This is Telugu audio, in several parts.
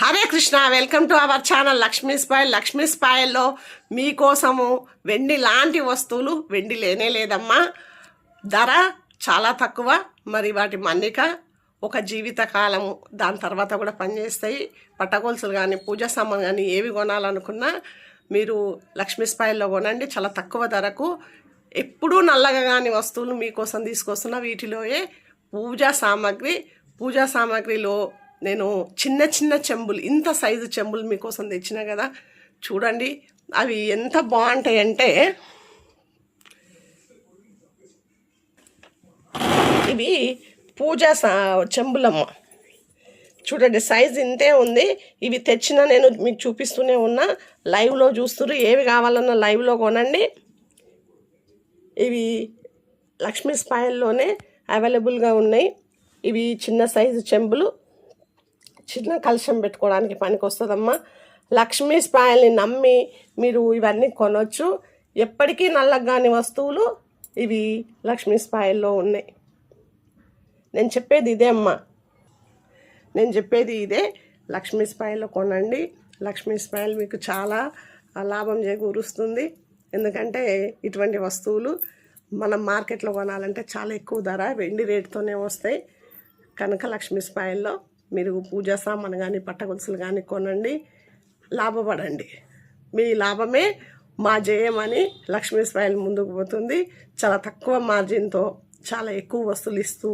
Hare Krishna welcome to our channel Lakshmi spoil Lakshmi స్పాయిల్లో మీకోసము వెండి లాంటి వస్తువులు వెండి లేనే లేదమ్మా. ధర చాలా తక్కువ మరి వాటి మన్నిక ఒక జీవిత కాలము దాని తర్వాత కూడా పనిచేస్తాయి. పట్టగొలుసులు కానీ పూజ సామాన్ కానీ ఏవి కొనాలనుకున్నా మీరు లక్ష్మీ స్పాయిల్లో కొనండి. చాలా తక్కువ ధరకు. ఎప్పుడూ నల్లగా కాని వస్తువులు మీకోసం తీసుకొస్తున్న వీటిలోయే పూజా సామాగ్రి. పూజా సామాగ్రిలో నేను చిన్న చిన్న చెంబులు ఇంత సైజు చెంబులు మీకోసం తెచ్చిన కదా. చూడండి అవి ఎంత బాగుంటాయంటే ఇవి పూజా సా చెంబులమ్మ. చూడండి సైజ్ ఇంతే ఉంది. ఇవి తెచ్చిన నేను మీకు చూపిస్తూనే ఉన్నా. లైవ్లో చూస్తున్నారు ఏవి కావాలన్నా లైవ్లో కొనండి. ఇవి లక్ష్మీ స్పాయిల్లోనే అవైలబుల్గా ఉన్నాయి. ఇవి చిన్న సైజు చెంబులు. చిన్న కలుషం పెట్టుకోవడానికి పనికి వస్తుందమ్మా లక్ష్మీ స్పాయిల్ని నమ్మి మీరు ఇవన్నీ కొనవచ్చు ఎప్పటికీ నల్లగాని వస్తువులు ఇవి లక్ష్మీ స్పాయిల్లో ఉన్నాయి. నేను చెప్పేది ఇదే అమ్మా. నేను చెప్పేది ఇదే. లక్ష్మీ స్పాయిల్లో కొనండి. లక్ష్మీ స్పాయిల్ మీకు చాలా లాభం చేకూరుస్తుంది. ఎందుకంటే ఇటువంటి వస్తువులు మనం మార్కెట్లో కొనాలంటే చాలా ఎక్కువ ధర వెండి రేటుతోనే వస్తాయి. కనుక లక్ష్మీ స్పాయిల్లో మీరు పూజా సామాన్ కానీ పట్టగొలుసులు కానీ కొనండి లాభపడండి. మీ లాభమే మా జయమని లక్ష్మీ స్పాయిల్ ముందుకు పోతుంది. చాలా తక్కువ మార్జిన్తో చాలా ఎక్కువ వస్తువులు ఇస్తూ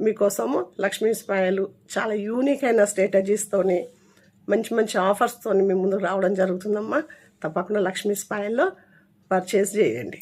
మీకోసము లక్ష్మీ స్పాయలు చాలా యూనిక్ అయిన స్ట్రాటజీస్తోని మంచి మంచి ఆఫర్స్తో మీ ముందుకు రావడం జరుగుతుందమ్మా. తప్పకుండా లక్ష్మీ స్పాయిల్లో పర్చేస్ చేయండి.